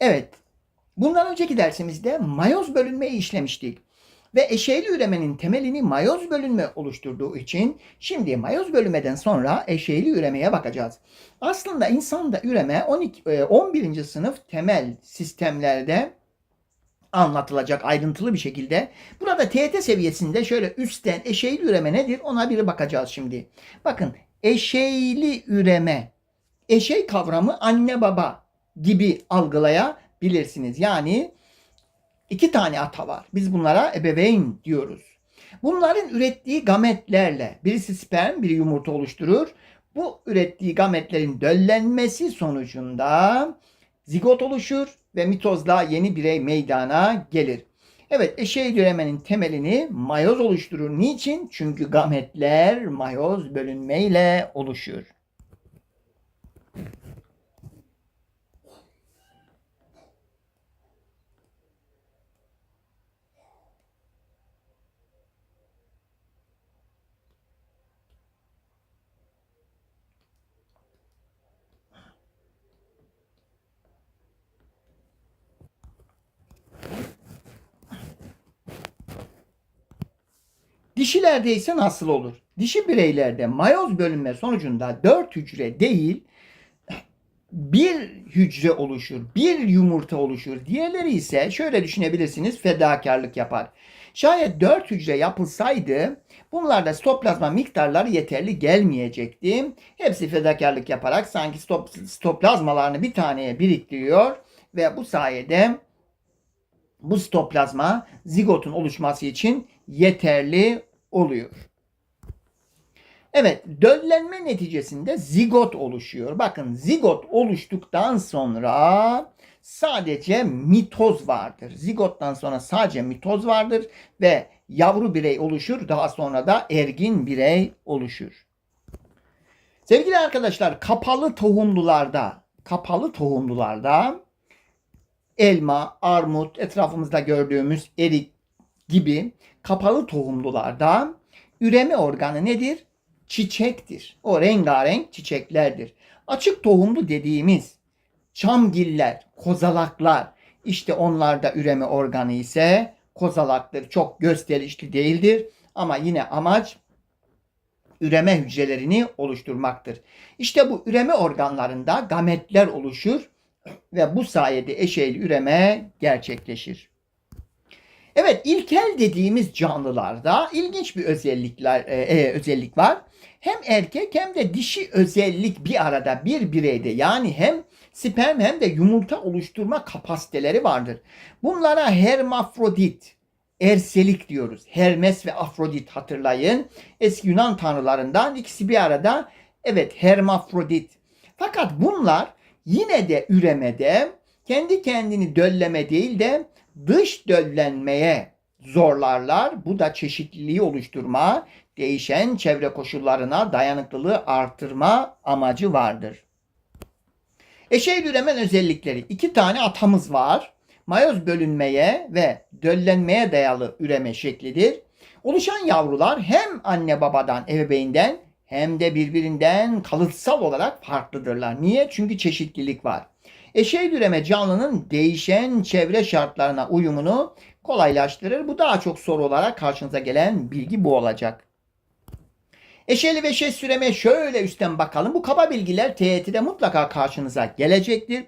Evet. Bundan önceki dersimizde mayoz bölünmeyi işlemiştik. Ve eşeyli üremenin temelini mayoz bölünme oluşturduğu için şimdi mayoz bölünmeden sonra eşeyli üremeye bakacağız. Aslında insanda üreme 12, e, 11. sınıf temel sistemlerde anlatılacak ayrıntılı bir şekilde. Burada TET seviyesinde şöyle üstten eşeyli üreme nedir ona bir bakacağız şimdi. Bakın eşeyli üreme, eşey kavramı anne baba gibi algılayabilirsiniz. Yani iki tane ata var. Biz bunlara ebeveyn diyoruz. Bunların ürettiği gametlerle birisi sperm, biri yumurta oluşturur. Bu ürettiği gametlerin döllenmesi sonucunda zigot oluşur ve mitozla yeni birey meydana gelir. Evet eşeği üremenin temelini mayoz oluşturur. Niçin? Çünkü gametler mayoz bölünmeyle oluşur. Dişilerde ise nasıl olur? Dişi bireylerde mayoz bölünme sonucunda 4 hücre değil bir hücre oluşur, bir yumurta oluşur. Diğerleri ise şöyle düşünebilirsiniz fedakarlık yapar. Şayet 4 hücre yapılsaydı bunlarda stoplazma miktarları yeterli gelmeyecekti. Hepsi fedakarlık yaparak sanki stop, stoplazmalarını bir taneye biriktiriyor ve bu sayede bu stoplazma zigotun oluşması için yeterli oluyor. Evet, döllenme neticesinde zigot oluşuyor. Bakın zigot oluştuktan sonra sadece mitoz vardır. Zigottan sonra sadece mitoz vardır ve yavru birey oluşur. Daha sonra da ergin birey oluşur. Sevgili arkadaşlar, kapalı tohumlularda, kapalı tohumlularda elma, armut, etrafımızda gördüğümüz erik gibi kapalı tohumlularda üreme organı nedir? Çiçektir. O rengarenk çiçeklerdir. Açık tohumlu dediğimiz çamgiller, kozalaklar işte onlarda üreme organı ise kozalaktır. Çok gösterişli değildir ama yine amaç üreme hücrelerini oluşturmaktır. İşte bu üreme organlarında gametler oluşur ve bu sayede eşeyli üreme gerçekleşir. Evet ilkel dediğimiz canlılarda ilginç bir özellikler e, e, özellik var. Hem erkek hem de dişi özellik bir arada bir bireyde yani hem sperm hem de yumurta oluşturma kapasiteleri vardır. Bunlara hermafrodit, erselik diyoruz. Hermes ve Afrodit hatırlayın. Eski Yunan tanrılarından ikisi bir arada. Evet hermafrodit. Fakat bunlar yine de üremede kendi kendini dölleme değil de dış döllenmeye zorlarlar. Bu da çeşitliliği oluşturma, değişen çevre koşullarına dayanıklılığı artırma amacı vardır. Eşeğil üremen özellikleri. iki tane atamız var. Mayoz bölünmeye ve döllenmeye dayalı üreme şeklidir. Oluşan yavrular hem anne babadan, ebeveynden hem de birbirinden kalıtsal olarak farklıdırlar. Niye? Çünkü çeşitlilik var. Eşeğil üreme canlının değişen çevre şartlarına uyumunu kolaylaştırır. Bu daha çok soru olarak karşınıza gelen bilgi bu olacak. Eşeli ve eşeğ süreme şöyle üstten bakalım. Bu kaba bilgiler TYT'de mutlaka karşınıza gelecektir.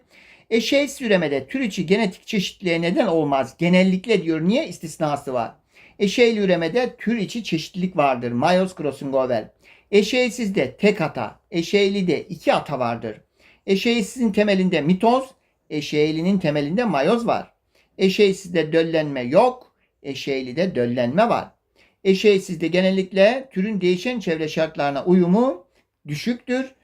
Eşeğ süremede tür içi genetik çeşitliliğe neden olmaz. Genellikle diyor niye istisnası var. Eşeğli üremede tür içi çeşitlilik vardır. Mayos crossing over. Eşeğsizde tek ata, eşeğlide iki ata vardır. Eşeğsizin temelinde mitoz, eşeğlinin temelinde mayoz var. Eşeğsizde döllenme yok, eşeğlide döllenme var. Eşeğsizde genellikle türün değişen çevre şartlarına uyumu düşüktür.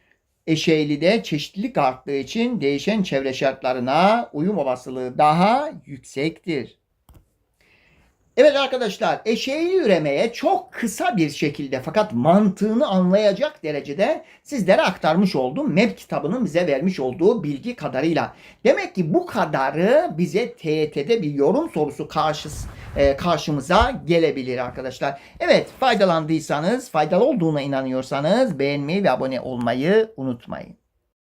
Eşeğlide çeşitlilik arttığı için değişen çevre şartlarına uyum olasılığı daha yüksektir. Evet arkadaşlar eşeğli üremeye çok kısa bir şekilde fakat mantığını anlayacak derecede sizlere aktarmış oldum. MEP kitabının bize vermiş olduğu bilgi kadarıyla. Demek ki bu kadarı bize TYT'de bir yorum sorusu karşıs, e, karşımıza gelebilir arkadaşlar. Evet faydalandıysanız, faydalı olduğuna inanıyorsanız beğenmeyi ve abone olmayı unutmayın.